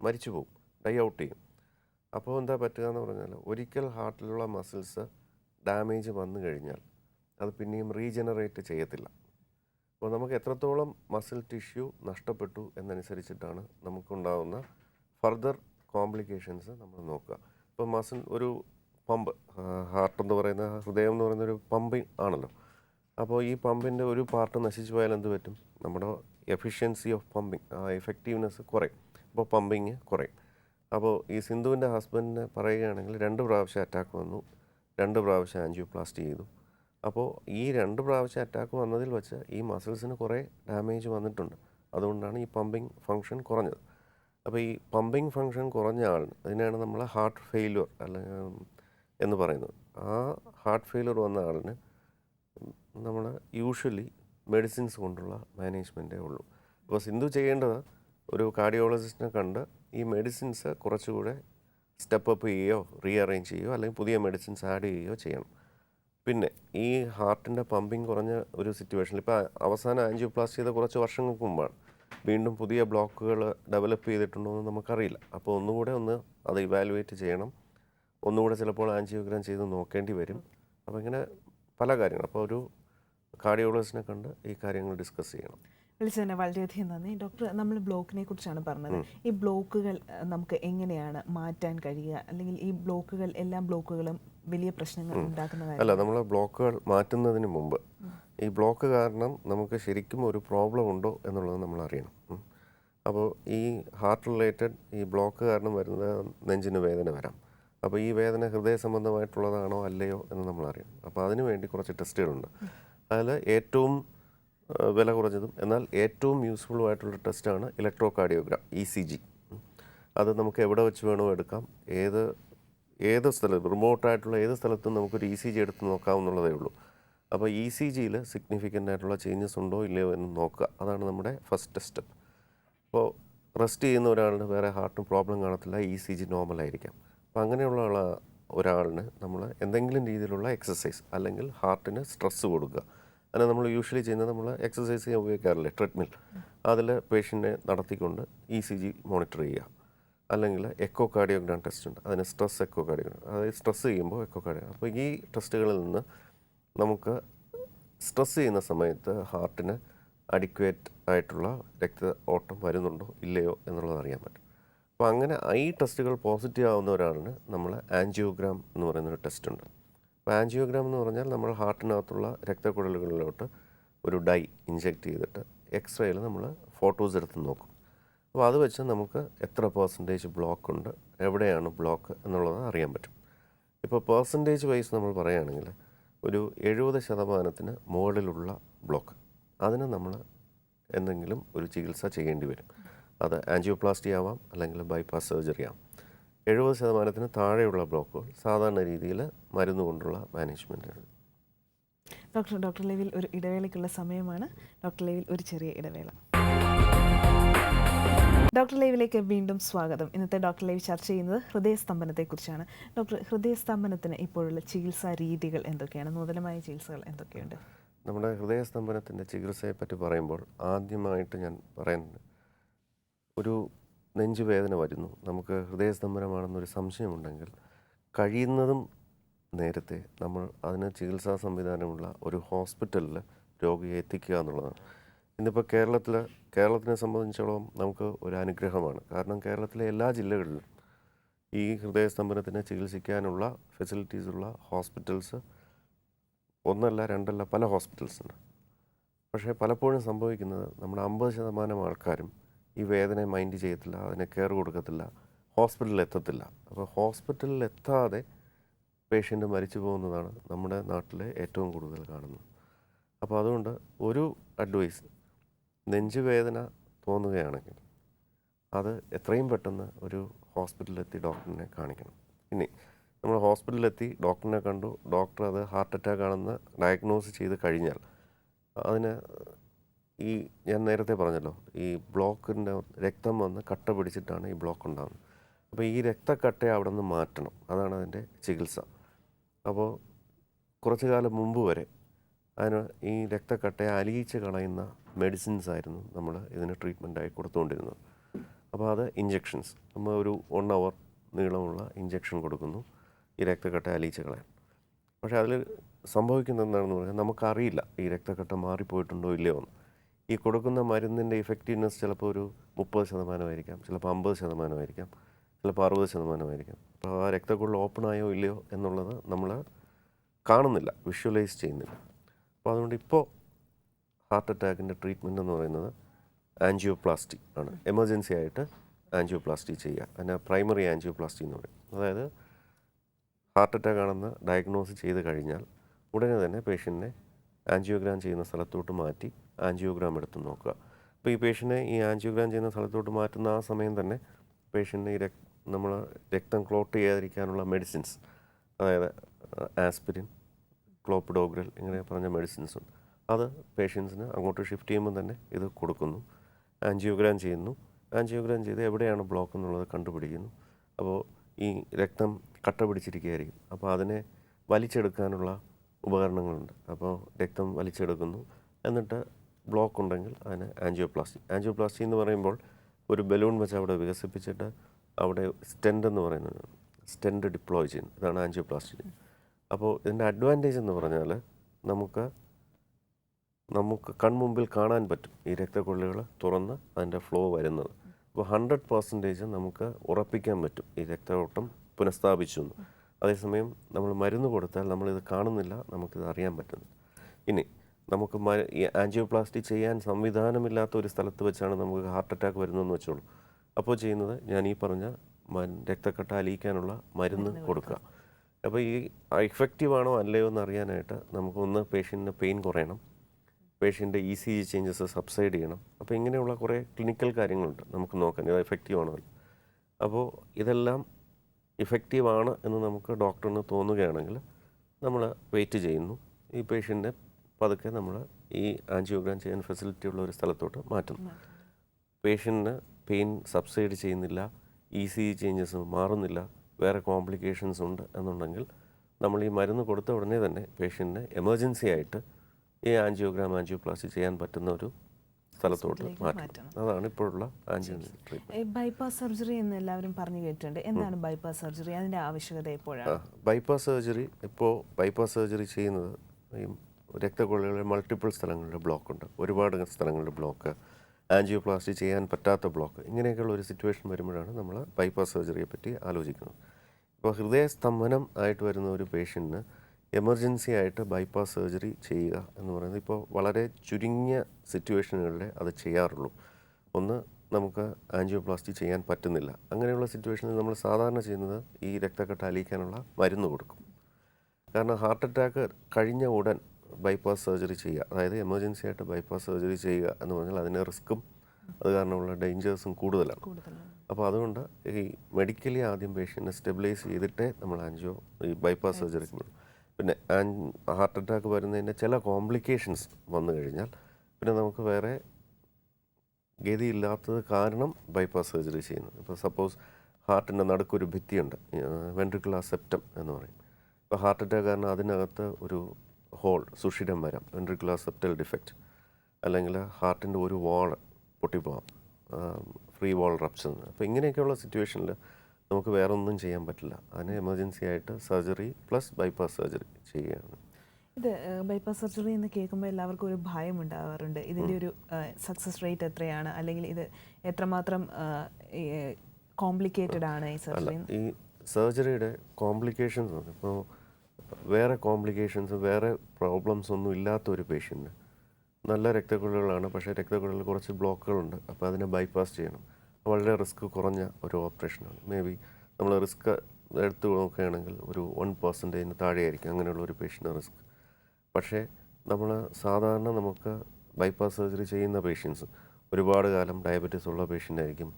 മരിച്ചു പോകും ഡൈ ഔട്ട് ചെയ്യും. അപ്പോൾ എന്താ പറ്റുക എന്ന് പറഞ്ഞാൽ ഒരിക്കൽ ഹാർട്ടിലുള്ള മസിൽസ് ഡാമേജ് വന്നു കഴിഞ്ഞാൽ അത് പിന്നെയും റീജനറേറ്റ് ചെയ്യത്തില്ല. അപ്പോൾ നമുക്ക് എത്രത്തോളം മസിൽ ടിഷ്യൂ നഷ്ടപ്പെട്ടു എന്നനുസരിച്ചിട്ടാണ് നമുക്കുണ്ടാകുന്ന ഫർദർ കോംപ്ലിക്കേഷൻസ് നമ്മൾ നോക്കുക. ഇപ്പോൾ മസിൽ ഒരു പമ്പ് ഹാർട്ട് എന്ന് പറയുന്ന ഹൃദയം എന്ന് പറയുന്ന ഒരു പമ്പിങ് ആണല്ലോ. അപ്പോൾ ഈ പമ്പിന്റെ ഒരു പാർട്ട് നശിച്ചു പോയാൽ എന്ത് പറ്റും? നമ്മുടെ എഫിഷ്യൻസി ഓഫ് പമ്പിങ് എഫക്റ്റീവ്നെസ് കുറയും. അപ്പോൾ പമ്പിങ് കുറയും. അപ്പോൾ ഈ സിന്ധുവിന്റെ ഹസ്ബൻഡിനെ പറയുകയാണെങ്കിൽ രണ്ട് പ്രാവശ്യം അറ്റാക്ക് വന്നു. രണ്ട് പ്രാവശ്യം ആൻജിയോപ്ലാസ്റ്റി ചെയ്തു. അപ്പോൾ ഈ രണ്ട് പ്രാവശ്യം അറ്റാക്ക് വന്നതിൽ വെച്ച് ഈ മസിൽസിന് കുറേ ഡാമേജ് വന്നിട്ടുണ്ട്. അതുകൊണ്ടാണ് ഈ പമ്പിങ് ഫങ്ഷൻ കുറഞ്ഞത്. അപ്പോൾ ഈ പമ്പിങ് ഫങ്ഷൻ കുറഞ്ഞ ആളിന് അതിനാണ് നമ്മൾ ഹാർട്ട് ഫെയിലുവർ അല്ലെങ്കിൽ എന്ന് പറയുന്നത്. ആ ഹാർട്ട് ഫെയിലുവർ വന്ന ആളിന് നമ്മൾ യൂഷ്വലി മെഡിസിൻസ് കൊണ്ടുള്ള മാനേജ്മെന്റേ ഉള്ളൂ. അപ്പോൾ സിന്ധു ചെയ്യേണ്ടത് ഒരു കാർഡിയോളജിസ്റ്റിനെ കണ്ട് ഈ മെഡിസിൻസ് കുറച്ചുകൂടെ സ്റ്റെപ്പ് അപ്പ് ചെയ്യുകയോ റീഅറേഞ്ച് ചെയ്യുകയോ അല്ലെങ്കിൽ പുതിയ മെഡിസിൻസ് ആഡ് ചെയ്യുകയോ ചെയ്യണം. പിന്നെ ഈ ഹാർട്ടിന്റെ പമ്പിങ് കുറഞ്ഞ ഒരു സിറ്റുവേഷനിൽ ഇപ്പോൾ അവസാനം ആൻജിയോപ്ലാസ്റ്റി ചെയ്ത കുറച്ച് വർഷങ്ങൾക്ക് മുമ്പാണ്. വീണ്ടും പുതിയ ബ്ലോക്കുകൾ ഡെവലപ്പ് ചെയ്തിട്ടുണ്ടോ എന്ന് നമുക്കറിയില്ല. അപ്പോൾ ഒന്നുകൂടെ ഒന്ന് അത് ഇവാലുവേറ്റ് ചെയ്യണം. ഒന്നുകൂടെ ചിലപ്പോൾ ആൻജിയോഗ്രാം ചെയ്ത് നോക്കേണ്ടി വരും. അപ്പോൾ ഇങ്ങനെ പല കാര്യങ്ങൾ. അപ്പോൾ ഒരു കാർഡിയോളജിസ്റ്റിനെ കണ്ട് ഈ കാര്യങ്ങൾ ഡിസ്കസ് ചെയ്യണം. വിളിച്ചതിന് വളരെയധികം നന്ദി. ഡോക്ടർ നമ്മൾ ബ്ലോക്കിനെ കുറിച്ചാണ് പറഞ്ഞത് ഈ ബ്ലോക്കുകൾ നമുക്ക് എങ്ങനെയാണ് മാറ്റാൻ കഴിയുക? അല്ലെങ്കിൽ ഈ ബ്ലോക്കുകൾ എല്ലാ ബ്ലോക്കുകളും വലിയ പ്രശ്നങ്ങൾ ഉണ്ടാക്കുന്നതായി അല്ല നമ്മൾ ബ്ലോക്കുകൾ മാറ്റുന്നതിന് മുമ്പ് ഈ ബ്ലോക്ക് കാരണം നമുക്ക് ശരിക്കും ഒരു പ്രോബ്ലം ഉണ്ടോ എന്നുള്ളത് നമ്മൾ അറിയണം. അപ്പോൾ ഈ ഹാർട്ട് റിലേറ്റഡ് ഈ ബ്ലോക്ക് കാരണം വരുന്ന നെഞ്ചിന് വേദന വരാം. അപ്പോൾ ഈ വേദന ഹൃദയ സംബന്ധമായിട്ടുള്ളതാണോ അല്ലയോ എന്ന് നമ്മൾ അറിയണം. അപ്പോൾ അതിനു വേണ്ടി കുറച്ച് ടെസ്റ്റുകളുണ്ട്. അതിൽ ഏറ്റവും വില കുറഞ്ഞതും. എന്നാൽ ഏറ്റവും യൂസ്ഫുള്ളുമായിട്ടുള്ള ടെസ്റ്റാണ് electrocardiogram E C G അത് നമുക്ക് എവിടെ വെച്ച് വേണോ എടുക്കാം. ഏത് ഏത് സ്ഥലത്ത് റിമോട്ടായിട്ടുള്ള ഏത് സ്ഥലത്തും നമുക്കൊരു ഇ സി ജി എടുത്ത് നോക്കാവുന്നുള്ളതേ ഉള്ളൂ. അപ്പോൾ ഇ സി ജിയിൽ സിഗ്നിഫിക്കന്റ് ആയിട്ടുള്ള ചേഞ്ചസ് ഉണ്ടോ ഇല്ലയോ എന്ന് നോക്കുക. അതാണ് നമ്മുടെ ഫസ്റ്റ് സ്റ്റെപ്പ് അപ്പോൾ റെസ്റ്റ് ചെയ്യുന്ന ഒരാളിന് വേറെ ഹാർട്ടിന് പ്രോബ്ലം കാണത്തില്ല. ഇ സി ജി നോർമൽ ആയിരിക്കാം. അപ്പോൾ അങ്ങനെയുള്ള ഒരാളിന് നമ്മൾ എന്തെങ്കിലും രീതിയിലുള്ള എക്സസൈസ് അല്ലെങ്കിൽ ഹാർട്ടിന് സ്ട്രെസ്സ് കൊടുക്കുക. അങ്ങനെ നമ്മൾ യൂഷ്വലി ചെയ്യുന്നത് നമ്മൾ എക്സസൈസ് ചെയ്യാൻ ഉപയോഗിക്കാറില്ലേ? ട്രെഡ്മിൽ അതിൽ പേഷ്യന്റിനെ നടത്തിക്കൊണ്ട് ഇ സി ജി മോണിറ്റർ ചെയ്യുക. അല്ലെങ്കിൽ എക്കോ കാർഡിയോഗ്രാം ടെസ്റ്റ് ഉണ്ട്. അതിന് സ്ട്രെസ് എക്കോ കാർഡിയോഗ്രാം അതായത് സ്ട്രെസ് ചെയ്യുമ്പോൾ എക്കോ കാർഡിയോ അപ്പോൾ ഈ ടെസ്റ്റുകളിൽ നിന്ന് നമുക്ക് സ്ട്രെസ് ചെയ്യുന്ന സമയത്ത് ഹാർട്ടിന് അഡിക്വേറ്റ് ആയിട്ടുള്ള രക്ത ഓട്ടം വരുന്നുണ്ടോ? ഇല്ലയോ എന്നുള്ളത് അറിയാൻ പറ്റും. അപ്പോൾ അങ്ങനെ ഈ ടെസ്റ്റുകൾ പോസിറ്റീവ് ആവുന്ന ഒരാളിന് നമ്മൾ ആൻജിയോഗ്രാം എന്ന് പറയുന്നൊരു ടെസ്റ്റ് ഉണ്ട്. ആൻജിയോഗ്രാം എന്ന് പറഞ്ഞാൽ നമ്മൾ ഹാർട്ടിനകത്തുള്ള രക്തക്കുഴലുകളിലോട്ട് ഒരു ഡൈ ഇൻജെക്റ്റ് ചെയ്തിട്ട് എക്സ്റേയിൽ നമ്മൾ ഫോട്ടോസ് എടുത്ത് നോക്കും. അപ്പോൾ അത് വെച്ച് നമുക്ക് എത്ര പേഴ്സന്റേജ് ബ്ലോക്ക് ഉണ്ട് എവിടെയാണ് ബ്ലോക്ക് എന്നുള്ളത് അറിയാൻ പറ്റും. ഇപ്പോൾ പേഴ്സന്റേജ് വൈസ് നമ്മൾ പറയുകയാണെങ്കിൽ ഒരു എഴുപത് ശതമാനത്തിന് മുകളിലുള്ള ബ്ലോക്ക് അതിന് നമ്മൾ എന്തെങ്കിലും ഒരു ചികിത്സ ചെയ്യേണ്ടി വരും. അത് ആൻജിയോപ്ലാസ്റ്റി ആവാം അല്ലെങ്കിൽ ബൈപ്പാസ് സർജറി ആവാം. എഴുപത് ശതമാനത്തിന് താഴെയുള്ള ബ്ലോക്കുകൾ സാധാരണ രീതിയിൽ മരുന്ന് കൊണ്ടുള്ള മാനേജ്മെന്റാണ് ഡോക്ടർ ഡോക്ടർ ലെവിൽ ഒരു ഇടവേളയ്ക്കുള്ള സമയമാണ്. ഡോക്ടർ ലെവിൽ ഒരു ചെറിയ ഇടവേള. ഡോക്ടർ ലൈവിലേക്ക് വീണ്ടും സ്വാഗതം. ഇന്നത്തെ ഡോക്ടർ ലൈവ് ചർച്ച ചെയ്യുന്നത് ഹൃദയസ്തംഭനത്തെക്കുറിച്ചാണ്. ഡോക്ടർ ഹൃദയസ്തംഭനത്തിന് ഇപ്പോഴുള്ള ചികിത്സാ രീതികൾ എന്തൊക്കെയാണ്? നൂതനമായ ചികിത്സകൾ എന്തൊക്കെയുണ്ട്? നമ്മുടെ ഹൃദയസ്തംഭനത്തിന്റെ ചികിത്സയെ പറ്റി പറയുമ്പോൾ ആദ്യമായിട്ട് ഞാൻ പറയുന്നത് ഒരു നെഞ്ചുവേദന വരുന്നു. നമുക്ക് ഹൃദയസ്തംഭനമാണെന്നൊരു സംശയമുണ്ടെങ്കിൽ കഴിയുന്നതും നേരത്തെ നമ്മൾ അതിന് ചികിത്സാ സംവിധാനമുള്ള ഒരു ഹോസ്പിറ്റലിൽ രോഗിയെ എത്തിക്കുക എന്നുള്ളതാണ്. ഇന്നിപ്പോൾ കേരളത്തിൽ കേരളത്തിനെ സംബന്ധിച്ചോളം നമുക്ക് ഒരു അനുഗ്രഹമാണ്. കാരണം കേരളത്തിലെ എല്ലാ ജില്ലകളിലും ഈ ഹൃദയസ്തംഭനത്തിനെ ചികിത്സിക്കാനുള്ള ഫെസിലിറ്റീസുള്ള ഹോസ്പിറ്റൽസ് ഒന്നല്ല രണ്ടല്ല പല ഹോസ്പിറ്റൽസ് ഉണ്ട് പക്ഷേ പലപ്പോഴും സംഭവിക്കുന്നത് നമ്മുടെ അമ്പത് ശതമാനം ആൾക്കാരും ഈ വേദനയെ മൈൻഡ് ചെയ്യത്തില്ല അതിനെ കെയർ കൊടുക്കത്തില്ല ഹോസ്പിറ്റലിൽ എത്തത്തില്ല. അപ്പോൾ ഹോസ്പിറ്റലിൽ എത്താതെ പേഷ്യന്റ് മരിച്ചു പോകുന്നതാണ് നമ്മുടെ നാട്ടിലെ ഏറ്റവും കൂടുതൽ കാണുന്നത്. അപ്പോൾ അതുകൊണ്ട് ഒരു അഡ്വൈസ് നെഞ്ചുവേദന തോന്നുകയാണെങ്കിൽ അത് എത്രയും പെട്ടെന്ന് ഒരു ഹോസ്പിറ്റലിലെത്തി ഡോക്ടറിനെ കാണിക്കണം. ഇനി നമ്മൾ ഹോസ്പിറ്റലിലെത്തി ഡോക്ടറിനെ കണ്ടു ഡോക്ടർ അത് ഹാർട്ട് അറ്റാക്ക് ആണെന്ന് ഡയഗ്നോസ് ചെയ്ത് കഴിഞ്ഞാൽ അതിന് ഈ ഞാൻ നേരത്തെ പറഞ്ഞല്ലോ ഈ ബ്ലോക്കിന്റെ രക്തം വന്ന് കട്ട പിടിച്ചിട്ടാണ് ഈ ബ്ലോക്ക് ഉണ്ടാകുന്നത് അപ്പോൾ ഈ രക്തക്കട്ടയെ അവിടെ നിന്ന് മാറ്റണം. അതാണ് അതിന്റെ ചികിത്സ. അപ്പോൾ കുറച്ച് കാലം മുമ്പ് വരെ അതിന് ഈ രക്തക്കട്ടയെ അലിയിച്ച് കളയുന്ന മെഡിസിൻസ് ആയിരുന്നു നമ്മൾ ഇതിന് ട്രീറ്റ്മെന്റായി കൊടുത്തുകൊണ്ടിരുന്നത്. അപ്പോൾ അത് ഇഞ്ചെക്ഷൻസ് നമ്മൾ ഒരു വൺ അവർ നീളമുള്ള ഇഞ്ചെക്ഷൻ കൊടുക്കുന്നു ഈ രക്തക്കട്ട അലിയിച്ച് കളയാൻ. പക്ഷേ അതിൽ സംഭവിക്കുന്നത് എന്താണെന്ന് പറഞ്ഞാൽ നമുക്കറിയില്ല ഈ രക്തക്കട്ട മാറിപ്പോയിട്ടുണ്ടോ ഇല്ലയോ എന്ന്. ഈ കൊടുക്കുന്ന മരുന്നിന്റെ ഇഫക്റ്റീവ്നെസ് ചിലപ്പോൾ ഒരു മുപ്പത് ശതമാനമായിരിക്കാം ചിലപ്പോൾ അമ്പത് ശതമാനമായിരിക്കാം ചിലപ്പോൾ അറുപത് ശതമാനമായിരിക്കാം. അപ്പോൾ ആ രക്തക്കുഴൽ ഓപ്പൺ ആയോ ഇല്ലയോ എന്നുള്ളത് നമ്മൾ കാണുന്നില്ല വിഷ്വലൈസ് ചെയ്യുന്നില്ല. അപ്പോൾ അതുകൊണ്ട് ഇപ്പോൾ ഹാർട്ട് അറ്റാക്കിന്റെ ട്രീറ്റ്മെന്റ് എന്ന് പറയുന്നത് ആൻജിയോപ്ലാസ്റ്റി ആണ്. എമർജൻസി ആയിട്ട് ആൻജിയോപ്ലാസ്റ്റി ചെയ്യുക. അതിന്റെ പ്രൈമറി ആൻജിയോപ്ലാസ്റ്റി എന്ന് പറയും. അതായത് ഹാർട്ട് അറ്റാക്ക് ആണെന്ന് ഡയഗ്നോസ് ചെയ്ത് കഴിഞ്ഞാൽ ഉടനെ തന്നെ പേഷ്യന്റിനെ ആൻജിയോഗ്രാം ചെയ്യുന്ന സ്ഥലത്തോട്ട് മാറ്റി ആൻജിയോഗ്രാം എടുത്ത് നോക്കുക. അപ്പോൾ ഈ പേഷ്യന്റിനെ ഈ ആൻജിയോഗ്രാം ചെയ്യുന്ന സ്ഥലത്തോട്ട് മാറ്റുന്ന ആ സമയം തന്നെ പേഷ്യന്റിന് ഈ രക്തം നമ്മൾ രക്തം ക്ലോട്ട് ചെയ്യാതിരിക്കാനുള്ള മെഡിസിൻസ് അതായത് ആസ്പിരിൻ ക്ലോപ്പിഡോഗ്രൽ ഇങ്ങനെ പറഞ്ഞ മെഡിസിൻസ് ഉണ്ട്. അത് പേഷ്യൻസിന് അങ്ങോട്ട് ഷിഫ്റ്റ് ചെയ്യുമ്പോൾ തന്നെ ഇത് കൊടുക്കുന്നു. ആൻജിയോഗ്രാം ചെയ്യുന്നു. ആൻജിയോഗ്രാം ചെയ്ത് എവിടെയാണ് ബ്ലോക്ക് എന്നുള്ളത് കണ്ടുപിടിക്കുന്നു. അപ്പോൾ ഈ രക്തം കട്ട പിടിച്ചിരിക്കുകയായിരിക്കും. അപ്പോൾ അതിനെ വലിച്ചെടുക്കാനുള്ള ഉപകരണങ്ങളുണ്ട്. അപ്പോൾ രക്തം വലിച്ചെടുക്കുന്നു. എന്നിട്ട് ബ്ലോക്ക് ഉണ്ടെങ്കിൽ അതിന് ആൻജിയോപ്ലാസ്റ്റി. ആൻജിയോപ്ലാസ്റ്റി എന്ന് പറയുമ്പോൾ ഒരു ബലൂൺ വെച്ച് അവിടെ വികസിപ്പിച്ചിട്ട് അവിടെ സ്റ്റെൻഡ് എന്ന് പറയുന്നത് സ്റ്റെൻഡ് ഡിപ്ലോയ് ചെയ്യുന്നു ഇതാണ് ആൻജിയോപ്ലാസ്റ്റി അപ്പോൾ ഇതിന്റെ അഡ്വാന്റേജ് എന്ന് പറഞ്ഞാൽ നമുക്ക് നമുക്ക് കൺമുമ്പിൽ കാണാൻ പറ്റും ഈ രക്തക്കൊള്ളികൾ തുറന്ന് അതിന്റെ ഫ്ലോ വരുന്നത്. അപ്പോൾ ഹൺഡ്രഡ് പെർസെന്റേജ് നമുക്ക് ഉറപ്പിക്കാൻ പറ്റും ഈ രക്തയോട്ടം പുനഃസ്ഥാപിച്ചു അതേസമയം നമ്മൾ മരുന്ന് കൊടുത്താൽ നമ്മളിത് കാണുന്നില്ല നമുക്കിത് അറിയാൻ പറ്റുന്നു ഇനി നമുക്ക് ആൻജിയോപ്ലാസ്റ്റി ചെയ്യാൻ സംവിധാനമില്ലാത്ത ഒരു സ്ഥലത്ത് വെച്ചാണ് നമുക്ക് ഹാർട്ട് അറ്റാക്ക് വരുന്നതെന്ന് വെച്ചോളൂ. അപ്പോൾ ചെയ്യുന്നത് ഞാൻ ഈ പറഞ്ഞ രക്തക്കട്ട അലിയിക്കാനുള്ള മരുന്ന് കൊടുക്കുക. അപ്പോൾ ഈ എഫക്റ്റീവ് ആണോ അല്ലയോ എന്ന് അറിയാനായിട്ട് നമുക്കൊന്ന് പേഷ്യന്റിന്റെ പെയിൻ കുറയണം. പേഷ്യന്റെ E C G changes subside ചെയ്യണം. അപ്പോൾ ഇങ്ങനെയുള്ള കുറേ ക്ലിനിക്കൽ കാര്യങ്ങളുണ്ട് നമുക്ക് നോക്കാൻ. ഇത് എഫക്റ്റീവ് ആണോ അല്ല. അപ്പോൾ ഇതെല്ലാം ഇഫക്റ്റീവ് ആണ് എന്ന് നമുക്ക് ഡോക്ടറിന് തോന്നുകയാണെങ്കിൽ നമ്മൾ വെയിറ്റ് ചെയ്യുന്നു. ഈ പേഷ്യന്റിനെ പതുക്കെ നമ്മൾ ഈ ആൻജിയോഗ്രാം ചെയ്യാൻ ഫെസിലിറ്റി ഉള്ള ഒരു സ്ഥലത്തോട്ട് മാറ്റുന്നു പേഷ്യന്റിന് പെയിൻ സബ്സൈഡ് ചെയ്യുന്നില്ല ഇ സി ജി ചേഞ്ചസ് മാറുന്നില്ല വേറെ കോംപ്ലിക്കേഷൻസ് ഉണ്ട് എന്നുണ്ടെങ്കിൽ നമ്മൾ ഈ മരുന്ന് കൊടുത്ത ഉടനെ തന്നെ പേഷ്യന്റിനെ എമർജൻസി ആയിട്ട് ഈ ആൻജിയോഗ്രാം ആൻജിയോപ്ലാസ്റ്റി ചെയ്യാൻ പറ്റുന്ന ഒരു സ്ഥലത്തോട്ട് മാറ്റും മാറ്റണം. അതാണ് ഇപ്പോഴുള്ള ആൻജിയോ ബൈപ്പാസ് സർജറി എന്ന് എല്ലാവരും പറഞ്ഞു കേട്ടിട്ടുണ്ട്. എന്താണ് ബൈപ്പാസ് സർജറി അതിന്റെ ആവശ്യകത എപ്പോഴാണ്? ബൈപ്പാസ് സർജറി ഇപ്പോൾ ബൈപ്പാസ് സർജറി ചെയ്യുന്നത് രക്തക്കൊള്ളികളിൽ മൾട്ടിപ്പിൾ സ്ഥലങ്ങളിൽ ബ്ലോക്ക് ഉണ്ട്. ഒരുപാട് സ്ഥലങ്ങളിൽ ബ്ലോക്ക് ആൻജിയോപ്ലാസ്റ്റി ചെയ്യാൻ പറ്റാത്ത ബ്ലോക്ക് ഇങ്ങനെയൊക്കെയുള്ള ഒരു സിറ്റുവേഷൻ വരുമ്പോഴാണ് നമ്മൾ ബൈപ്പാസ് സർജറിയെ പറ്റി ആലോചിക്കുന്നത്. ഇപ്പോൾ ഹൃദയസ്തംഭനം ആയിട്ട് വരുന്ന ഒരു പേഷ്യന്റിന് എമർജൻസി ആയിട്ട് ബൈപ്പാസ് സർജറി ചെയ്യുക എന്ന് പറയുന്നത് ഇപ്പോൾ വളരെ ചുരുങ്ങിയ സിറ്റുവേഷനുകളിലെ അത് ചെയ്യാറുള്ളൂ. ഒന്ന് നമുക്ക് ആൻജിയോപ്ലാസ്റ്റി ചെയ്യാൻ പറ്റുന്നില്ല. അങ്ങനെയുള്ള സിറ്റുവേഷനിൽ നമ്മൾ സാധാരണ ചെയ്യുന്നത് ഈ രക്തക്കട്ട അലിയിക്കാനുള്ള മരുന്ന് കൊടുക്കും. കാരണം ഹാർട്ട് അറ്റാക്ക് കഴിഞ്ഞ ഉടൻ ബൈപ്പാസ് സർജറി ചെയ്യുക. അതായത് എമർജൻസി ആയിട്ട് ബൈപ്പാസ് സർജറി ചെയ്യുക എന്ന് പറഞ്ഞാൽ അതിന് റിസ്ക്കും അത് കാരണമുള്ള ഡേഞ്ചേഴ്സും കൂടുതലാണ്. കൂടുതലാണ്. അപ്പോൾ അതുകൊണ്ട് ഈ മെഡിക്കലി ആദ്യം പേഷ്യന്റിനെ സ്റ്റെബിലൈസ് ചെയ്തിട്ടേ നമ്മൾ ആൻജിയോ ഈ ബൈപ്പാസ് സർജറിക്ക് വിടും പിന്നെ ഹാർട്ട് അറ്റാക്ക് വരുന്നതിന്റെ ചില കോംപ്ലിക്കേഷൻസ് വന്നു കഴിഞ്ഞാൽ പിന്നെ നമുക്ക് വേറെ ഗതിയില്ലാത്തത് കാരണം ബൈപ്പാസ് സർജറി ചെയ്യുന്നത്. ഇപ്പോൾ സപ്പോസ് ഹാർട്ടിന്റെ നടുക്കൊരു ഭിത്തിയുണ്ട്. വെൻട്രിക്കുലർ സെപ്റ്റം എന്ന് പറയും. ഇപ്പോൾ ഹാർട്ട് അറ്റാക്ക് കാരണം അതിനകത്ത് ഒരു ഹോൾ സുഷിരം വരാം. വെൻട്രിക്കുലർ സെപ്റ്റൽ ഡിഫക്റ്റ് അല്ലെങ്കിൽ ഹാർട്ടിന്റെ ഒരു വാൾ പൊട്ടിപ്പോവാം. ഫ്രീ വാൾ റപ്ഷൻ അപ്പോൾ ഇങ്ങനെയൊക്കെയുള്ള സിറ്റുവേഷനിൽ നമുക്ക് വേറെ ഒന്നും ചെയ്യാൻ പറ്റില്ല. അതിന് എമർജൻസി ആയിട്ട് സർജറി പ്ലസ് ബൈപ്പാസ് സർജറി ചെയ്യുകയാണ്. ഇത് ബൈപ്പാസ് സർജറി എന്ന് കേൾക്കുമ്പോൾ എല്ലാവർക്കും ഒരു ഭയം ഉണ്ടാവാറുണ്ട്. ഇതിന്റെ ഒരു സക്സസ് റേറ്റ് എത്രയാണ്? അല്ലെങ്കിൽ ഇത് എത്രമാത്രം കോംപ്ലിക്കേറ്റഡ് ആണ് ഈ സർജറി ഈ സർജറിയുടെ കോംപ്ലിക്കേഷൻസ് ഇപ്പോൾ വേറെ കോംപ്ലിക്കേഷൻസ് വേറെ പ്രോബ്ലംസ് ഒന്നും ഇല്ലാത്ത ഒരു പേഷ്യന്റ് നല്ല രക്തക്കുഴലുകളാണ് പക്ഷേ രക്തക്കുഴലിൽ കുറച്ച് ബ്ലോക്കുകളുണ്ട് അപ്പോൾ അതിനെ ബൈപ്പാസ് ചെയ്യണം. വളരെ റിസ്ക് കുറഞ്ഞ ഒരു ഓപ്പറേഷനാണ് മേ ബി നമ്മൾ റിസ്ക് എടുത്ത് നോക്കുകയാണെങ്കിൽ ഒരു വൺ പെർസെന്റേജിന് താഴെയായിരിക്കും അങ്ങനെയുള്ള ഒരു പേഷ്യന്റ് റിസ്ക് പക്ഷേ നമ്മൾ സാധാരണ നമുക്ക് ബൈപ്പാസ് സർജറി ചെയ്യുന്ന പേഷ്യൻസ് ഒരുപാട് കാലം ഡയബറ്റീസ് ഉള്ള പേഷ്യന്റ് ആയിരിക്കും.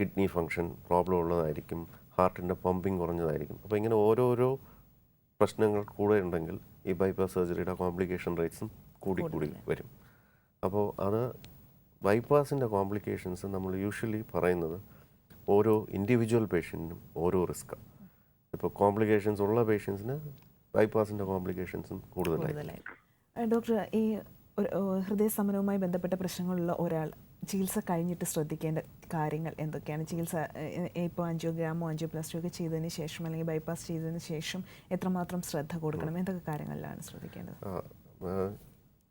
കിഡ്നി ഫങ്ഷൻ പ്രോബ്ലം ഉള്ളതായിരിക്കും. ഹാർട്ടിന്റെ പമ്പിങ് കുറഞ്ഞതായിരിക്കും. അപ്പോൾ ഇങ്ങനെ ഓരോരോ പ്രശ്നങ്ങൾ കൂടെ ഉണ്ടെങ്കിൽ ഈ ബൈപ്പാസ് സർജറിയുടെ കോംപ്ലിക്കേഷൻ റേറ്റ്സും കൂടി കൂടി വരും. അപ്പോൾ അത് ബൈപ്പാസിന്റെ കോംപ്ലിക്കേഷൻസ് നമ്മൾ യൂഷ്വലി പറയുന്നത് ഓരോ ഇൻഡിവിജ്വൽ പേഷ്യന്റിനും ഓരോ റിസ്ക്കാണ് ഇപ്പോൾ കോംപ്ലിക്കേഷൻസ് ഉള്ള പേഷ്യൻസിന് ബൈപ്പാസിന്റെ കോംപ്ലിക്കേഷൻസും കൂടുതലായിരിക്കും. കൂടുതലായി ഡോക്ടർ ഈ ഹൃദയ സമരവുമായി ബന്ധപ്പെട്ട പ്രശ്നങ്ങളുള്ള ഒരാൾ ചികിത്സ കഴിഞ്ഞിട്ട് ശ്രദ്ധിക്കേണ്ട കാര്യങ്ങൾ എന്തൊക്കെയാണ്? ചികിത്സ ഇപ്പോൾ അഞ്ചിയോഗ്രാമോ അഞ്ചോ പ്ലസ് ടു ഒക്കെ ചെയ്തതിന് ശേഷം അല്ലെങ്കിൽ ബൈപ്പാസ് ചെയ്തതിന് ശേഷം എത്രമാത്രം ശ്രദ്ധ കൊടുക്കണം? എന്തൊക്കെ കാര്യങ്ങളിലാണ് ശ്രദ്ധിക്കേണ്ടത്?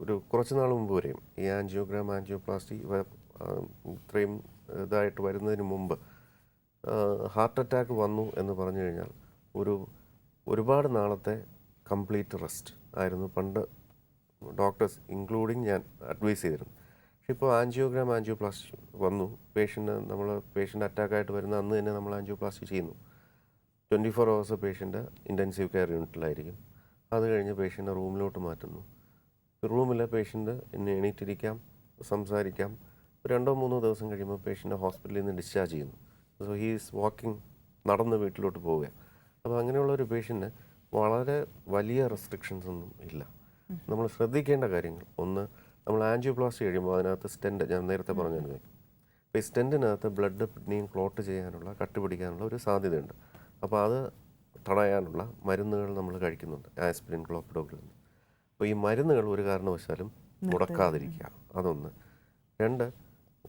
ഒരു കുറച്ച് നാൾ മുമ്പ് വരെയും ഈ ആൻജിയോഗ്രാം ആൻജിയോപ്ലാസ്റ്റി ഇത്രയും ഇതായിട്ട് വരുന്നതിന് മുമ്പ് ഹാർട്ട് അറ്റാക്ക് വന്നു എന്ന് പറഞ്ഞു കഴിഞ്ഞാൽ ഒരു ഒരുപാട് നാളത്തെ കംപ്ലീറ്റ് റെസ്റ്റ് ആയിരുന്നു. പണ്ട് ഡോക്ടേഴ്സ് ഇൻക്ലൂഡിങ് ഞാൻ അഡ്വൈസ് ചെയ്തിരുന്നു. ഇപ്പോൾ ആൻജിയോഗ്രാം ആൻജിയോപ്ലാസ്റ്റി വന്നു. പേഷ്യന്റ് നമ്മൾ പേഷ്യന്റ് അറ്റാക്കായിട്ട് വരുന്ന അന്ന് തന്നെ നമ്മൾ ആൻജിയോപ്ലാസ്റ്റി ചെയ്യുന്നു. Twenty four hours patient intensive care യൂണിറ്റിലായിരിക്കും. അത് കഴിഞ്ഞ് പേഷ്യന്റ് റൂമിലോട്ട് മാറ്റുന്നു. റൂമിലെ പേഷ്യന്റ് എണീറ്റിരിക്കാം സംസാരിക്കാം. രണ്ടോ മൂന്നോ ദിവസം കഴിയുമ്പോൾ പേഷ്യന്റ് ഹോസ്പിറ്റലിൽ നിന്ന് ഡിസ്ചാർജ് ചെയ്യുന്നു. സോ ഹീസ് വാക്കിംഗ് നടന്ന് വീട്ടിലോട്ട് പോവുക. അപ്പോൾ അങ്ങനെയുള്ള ഒരു പേഷ്യന്റ് വളരെ വലിയ റെസ്ട്രിക്ഷൻസ് ഒന്നും ഇല്ല. നമ്മൾ ശ്രദ്ധിക്കേണ്ട കാര്യങ്ങൾ. ഒന്ന് നമ്മൾ ആൻജിയോപ്ലാസ്റ്റി കഴിയുമ്പോൾ അതിനകത്ത് സ്റ്റെന്റ് ഞാൻ നേരത്തെ പറഞ്ഞിരുന്നു അപ്പോൾ ഈ സ്റ്റെന്റിനകത്ത് ബ്ലഡ് കിഡ്നിയും ക്ലോട്ട് ചെയ്യാനുള്ള കട്ടുപിടിക്കാനുള്ള ഒരു സാധ്യതയുണ്ട്. അപ്പോൾ അത് തടയാനുള്ള മരുന്നുകൾ നമ്മൾ കഴിക്കുന്നുണ്ട് ആസ്പിരിൻ ക്ലോപ്പിഡോഗ്ലിൻ അപ്പോൾ ഈ മരുന്നുകൾ ഒരു കാരണവശാലും മുടക്കാതിരിക്കുക അതൊന്ന്. രണ്ട്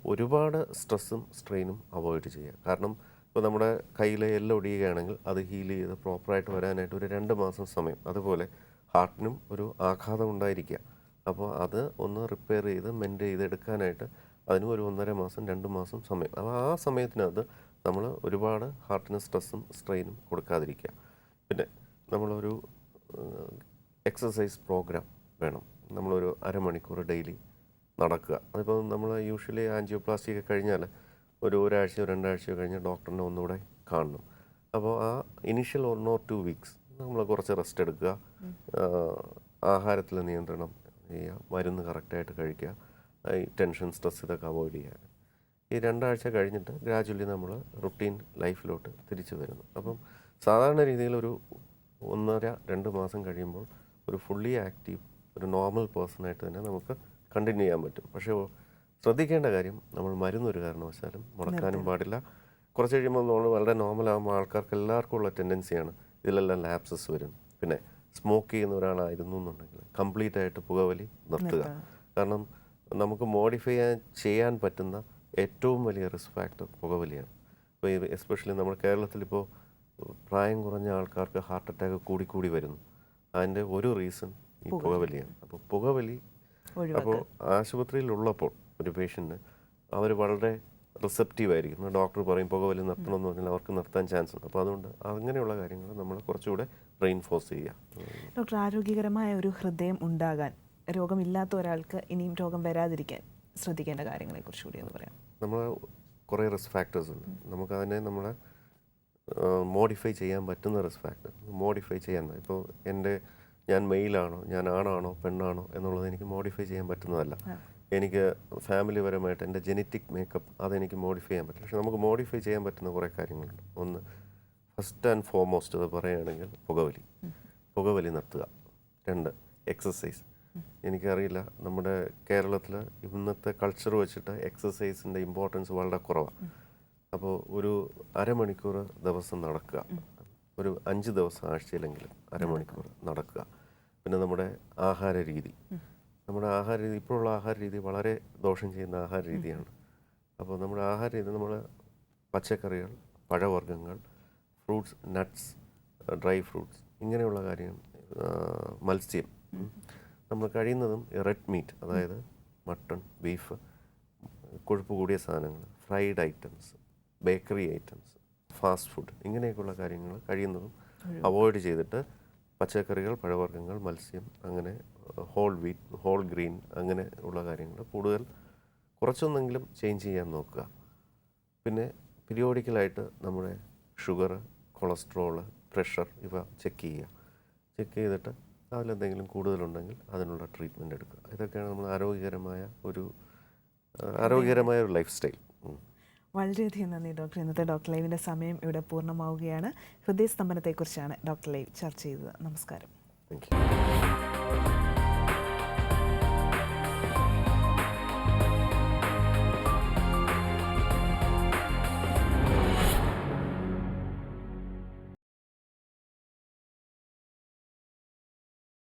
ഒരുപാട് സ്ട്രെസ്സും സ്ട്രെയിനും അവോയ്ഡ് ചെയ്യുക. കാരണം ഇപ്പോൾ നമ്മുടെ കയ്യിലെ എല്ലാം ഒടിയുകയാണെങ്കിൽ അത് ഹീൽ ചെയ്ത് പ്രോപ്പറായിട്ട് വരാനായിട്ട് ഒരു രണ്ട് മാസം സമയം. അതുപോലെ ഹാർട്ടിനും ഒരു ആഘാതം ഉണ്ടായിരിക്കുക. അപ്പോൾ അത് ഒന്ന് റിപ്പയർ ചെയ്ത് മെന്റ് ചെയ്ത് എടുക്കാനായിട്ട് അതിനും ഒരു ഒന്നര മാസം രണ്ട് മാസം സമയം. അപ്പോൾ ആ സമയത്തിനകത്ത് നമ്മൾ ഒരുപാട് ഹാർട്ടിന് സ്ട്രെസ്സും സ്ട്രെയിനും കൊടുക്കാതിരിക്കുക. പിന്നെ നമ്മളൊരു എക്സസൈസ് പ്രോഗ്രാം വേണം. നമ്മളൊരു അരമണിക്കൂർ ഡെയിലി നടക്കുക. അതിപ്പോൾ നമ്മൾ യൂഷ്വലി ആൻജിയോപ്ലാസ്റ്റി ഒക്കെ കഴിഞ്ഞാൽ ഒരു ഒരാഴ്ചയോ രണ്ടാഴ്ചയോ കഴിഞ്ഞ് ഡോക്ടറിനെ ഒന്നുകൂടെ കാണണം. അപ്പോൾ ആ initial one or two weeks നമ്മൾ കുറച്ച് റെസ്റ്റ് എടുക്കുക. ആഹാരത്തിൽ നിയന്ത്രണം ചെയ്യുക മരുന്ന് കറക്റ്റായിട്ട് കഴിക്കുക. ഈ ടെൻഷൻ സ്ട്രെസ് ഇതൊക്കെ അവോയ്ഡ് ചെയ്യുക. ഈ രണ്ടാഴ്ച കഴിഞ്ഞിട്ട് ഗ്രാജുവലി നമ്മൾ റുട്ടീൻ ലൈഫിലോട്ട് തിരിച്ചു വരുന്നു. അപ്പം സാധാരണ രീതിയിൽ ഒരു ഒന്നര രണ്ട് മാസം കഴിയുമ്പോൾ ഒരു ഫുള്ളി ആക്റ്റീവ് ഒരു നോർമൽ പേഴ്സണായിട്ട് തന്നെ നമുക്ക് കണ്ടിന്യൂ ചെയ്യാൻ പറ്റും. പക്ഷേ ശ്രദ്ധിക്കേണ്ട കാര്യം നമ്മൾ മരുന്നൊരു കാരണവശാലും മുടക്കാനും പാടില്ല. കുറച്ച് കഴിയുമ്പോൾ നമ്മൾ വളരെ നോർമൽ ആകുമ്പോൾ ആൾക്കാർക്ക് എല്ലാവർക്കും ഉള്ള ടെൻഡൻസിയാണ് ഇതിലെല്ലാം ലാപ്സസ് വരും. പിന്നെ സ്മോക്ക് ചെയ്യുന്ന ഒരാളായിരുന്നു എന്നുണ്ടെങ്കിൽ കംപ്ലീറ്റ് ആയിട്ട് പുകവലി നിർത്തുക. കാരണം നമുക്ക് മോഡിഫൈ ചെയ്യാൻ പറ്റുന്ന ഏറ്റവും വലിയ റിസ്ക് ഫാക്ടർ പുകവലിയാണ്. ഇപ്പോൾ എസ്പെഷ്യലി നമ്മുടെ കേരളത്തിലിപ്പോൾ പ്രായം കുറഞ്ഞ ആൾക്കാർക്ക് ഹാർട്ട് അറ്റാക്ക് കൂടിക്കൂടി വരുന്നു. അതിന്റെ ഒരു റീസൺ ഈ പുകവലിയാണ്. അപ്പോൾ പുകവലി അപ്പോൾ ആശുപത്രിയിലുള്ളപ്പോൾ ഒരു പേഷ്യന്റ് അവർ വളരെ റിസപ്റ്റീവ് ആയിരിക്കും ഡോക്ടർ പറയും പുകവലി നിർത്തണമെന്ന് പറഞ്ഞാൽ അവർക്ക് നിർത്താൻ ചാൻസ് ഉണ്ട്. അപ്പോൾ അതുകൊണ്ട് അങ്ങനെയുള്ള കാര്യങ്ങൾ നമ്മൾ കുറച്ചുകൂടെ റെയിൻഫോഴ്സ് ചെയ്യുക. ഡോക്ടർ ആരോഗ്യകരമായ ഒരു ഹൃദയം ഉണ്ടാകാൻ രോഗമില്ലാത്ത ഒരാൾക്ക് ഇനിയും രോഗം വരാതിരിക്കാൻ ശ്രദ്ധിക്കേണ്ട കാര്യങ്ങളെക്കുറിച്ച് കൂടി ഒന്ന് പറയാം. നമ്മൾ കുറേ റിസ്ക് ഫാക്ടേഴ്സ് ഉണ്ട്. നമുക്കതിനെ നമ്മൾ മോഡിഫൈ ചെയ്യാൻ പറ്റുന്ന റിസ്ക് ഫാക്ടർ മോഡിഫൈ ചെയ്യാൻ ഇപ്പോൾ എന്റെ ഞാൻ മെയിലാണോ ഞാൻ ആണാണോ പെണ്ണാണോ എന്നുള്ളത് എനിക്ക് മോഡിഫൈ ചെയ്യാൻ പറ്റുന്നതല്ല. എനിക്ക് ഫാമിലി പരമായിട്ട് എന്റെ ജെനറ്റിക് മേക്കപ്പ് അതെനിക്ക് മോഡിഫൈ ചെയ്യാൻ പറ്റില്ല. പക്ഷെ നമുക്ക് മോഡിഫൈ ചെയ്യാൻ പറ്റുന്ന കുറേ കാര്യങ്ങളുണ്ട്. ഒന്ന് ഫസ്റ്റ് ആൻഡ് ഫോർമോസ്റ്റ് അത് പറയുകയാണെങ്കിൽ പുകവലി. പുകവലി നിർത്തുക രണ്ട് എക്സസൈസ് എനിക്കറിയില്ല നമ്മുടെ കേരളത്തിൽ ഇന്നത്തെ കൾച്ചർ വെച്ചിട്ട് എക്സസൈസിന്റെ ഇമ്പോർട്ടൻസ് വളരെ കുറവാണ് അപ്പോൾ ഒരു അരമണിക്കൂർ ദിവസം നടക്കുക. ഒരു അഞ്ച് ദിവസം ആഴ്ചയിലെങ്കിലും അരമണിക്കൂർ നടക്കുക. പിന്നെ നമ്മുടെ ആഹാര രീതി. നമ്മുടെ ആഹാര രീതി ഇപ്പോഴുള്ള ആഹാര രീതി വളരെ ദോഷം ചെയ്യുന്ന ആഹാര രീതിയാണ്. അപ്പോൾ നമ്മുടെ ആഹാര രീതി നമ്മൾ പച്ചക്കറികൾ പഴവർഗങ്ങൾ ഫ്രൂട്ട്സ് നട്ട്സ് ഡ്രൈ ഫ്രൂട്ട്സ് ഇങ്ങനെയുള്ള കാര്യം മത്സ്യം. നമ്മൾ കഴിയുന്നതും റെഡ് മീറ്റ് അതായത് മട്ടൺ ബീഫ് കൊഴുപ്പ് കൂടിയ സാധനങ്ങൾ fried items bakery items fast food ഇങ്ങനെയൊക്കെയുള്ള കാര്യങ്ങൾ കഴിയുന്നതും അവോയ്ഡ് ചെയ്തിട്ട് പച്ചക്കറികൾ പഴവർഗങ്ങൾ മത്സ്യം അങ്ങനെ ഹോൾ വീറ്റ് ഹോൾ ഗ്രീൻ അങ്ങനെ ഉള്ള കാര്യങ്ങൾ കൂടുതൽ കുറച്ചൊന്നെങ്കിലും ചേഞ്ച് ചെയ്യാൻ നോക്കുക. പിന്നെ പീരിയോഡിക്കലായിട്ട് നമ്മുടെ ഷുഗർ കൊളസ്ട്രോൾ പ്രഷർ ഇവ ചെക്ക് ചെയ്യുക. ചെക്ക് ചെയ്തിട്ട് അതിലെന്തെങ്കിലും കൂടുതലുണ്ടെങ്കിൽ അതിനുള്ള ട്രീറ്റ്മെന്റ് എടുക്കുക. ഇതൊക്കെയാണ് നമ്മൾ ആരോഗ്യകരമായ ഒരു ആരോഗ്യകരമായ ഒരു ലൈഫ് സ്റ്റൈൽ വളരെയധികം നന്ദി ഡോക്ടർ ഇന്നത്തെ ഡോക്ടർ ലൈവിന്റെ സമയം ഇവിടെ പൂർണമാവുകയാണ്. ഹൃദയസ്തംഭനത്തെക്കുറിച്ചാണ് ഡോക്ടർ ലൈവ് ചർച്ച ചെയ്തത്. നമസ്കാരം. Thank you